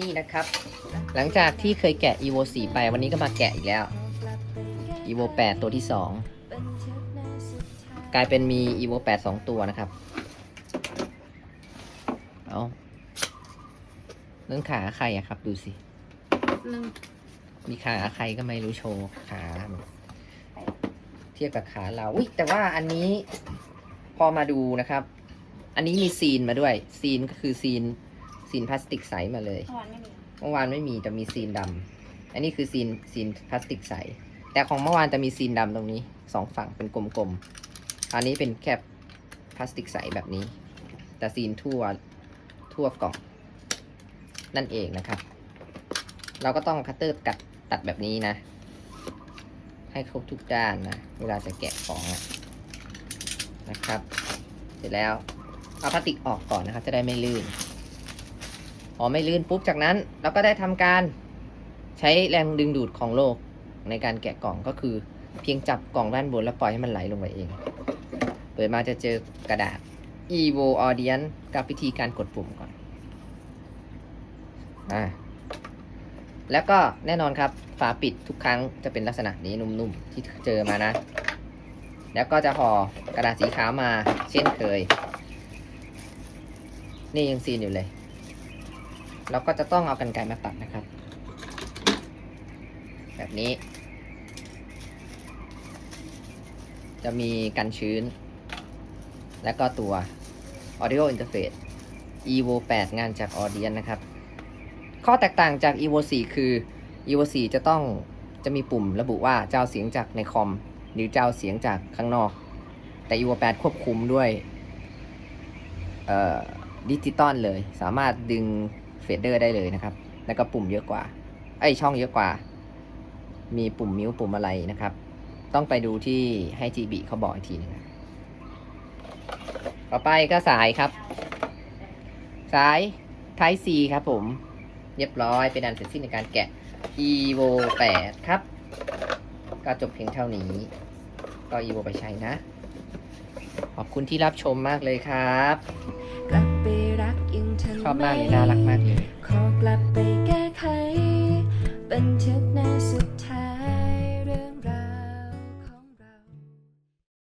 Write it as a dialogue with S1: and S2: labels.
S1: นี่นะครับ หลังจากที่เคยแกะ evo 4 ไปวันนี้ก็มาแกะอีกแล้ว evo 8 ตัวที่ 2 กลายเป็นมี evo 8 2 ตัวนะครับ เอาเรื่องขาใครอะครับ ดูสิมีขาใครก็ไม่รู้โชว์ขา เทียบกับขาเราอุ้ยแต่ว่าอันนี้พอมาดูนะครับ อันนี้มีซีนมาด้วย ซีนก็คือซีน ซีนพลาสติกใสมาเลย
S2: เมื่อวานไม่มี
S1: เมื่อวานไม่มีแต่มีซีนดำอันนี้คือซีนซีนพลาสติกใส แต่ของเมื่อวานจะมีซีนดำตรงนี้สองฝั่งเป็นกลมๆ อันนี้เป็นแค่พลาสติกใสแบบนี้ แต่ซีนทั่วทั่วกล่อง นั่นเองนะครับ เราก็ต้องคัตเตอร์กัดตัดแบบนี้นะ ให้ครบทุกด้านนะ เวลาจะแกะของอะนะครับ เสร็จแล้วเอาพลาสติกออกก่อนนะครับ จะได้ไม่ลื่นพ อไม่ลื่นปุ๊บจากนั้นเราก็ได้ทำการใช้แรงดึงดูดของโลกในการแกะกล่องก็คือ เพียงจับกล่องด้านบนแล้วปล่อยให้มันไหลลงไปเอง เปิดมาจะเจอกระดาษ evo audience กับวิธีการกดปุ่มก่อนอ่าแล้วก็แน่นอนครับฝาปิดทุกครั้งจะเป็นลักษณะนี้นุ่มๆที่เจอมานะ แล้วก็จะห่อกระดาษสีขาวมาเช่นเคย นี่ยังซีนอยู่เลย เราก็จะต้องเอากันไกมาตัดนะครับ แบบนี้ จะมีกันชื้น และก็ตัว Audio Interface Evo 8 งานจาก Audience นะครับ ข้อแตกต่างจาก Evo 4 คือ Evo 4 จะต้องจะมีปุ่มระบุว่าจะเอาเสียงจากในคอม หรือจะเอาเสียงจากข้างนอก แต่ Evo 8 ควบคุมด้วยดิจิตอลเลย สามารถดึง เฟดเดอร์ได้เลยนะครับ แล้วก็ปุ่มเยอะกว่า ไอยช่องเยอะกว่า มีปุ่มมิวปุ่มอะไรนะครับ ต้องไปดูที่ให้ GB เขาบอกอีกทีหนึงต่อไปก็สายครับ สาย Type C ครับผม เรียบร้อยเป็นอันเสร็จสิ้นในการแกะ evo 8 ครับ ก็จบเพียงเท่านี้ ก็ evo ไปใช้นะ ขอบคุณที่รับชมมากเลยครับ ชอบมากเลยน่ารักมากเลย
S3: ขอกลับไปแก้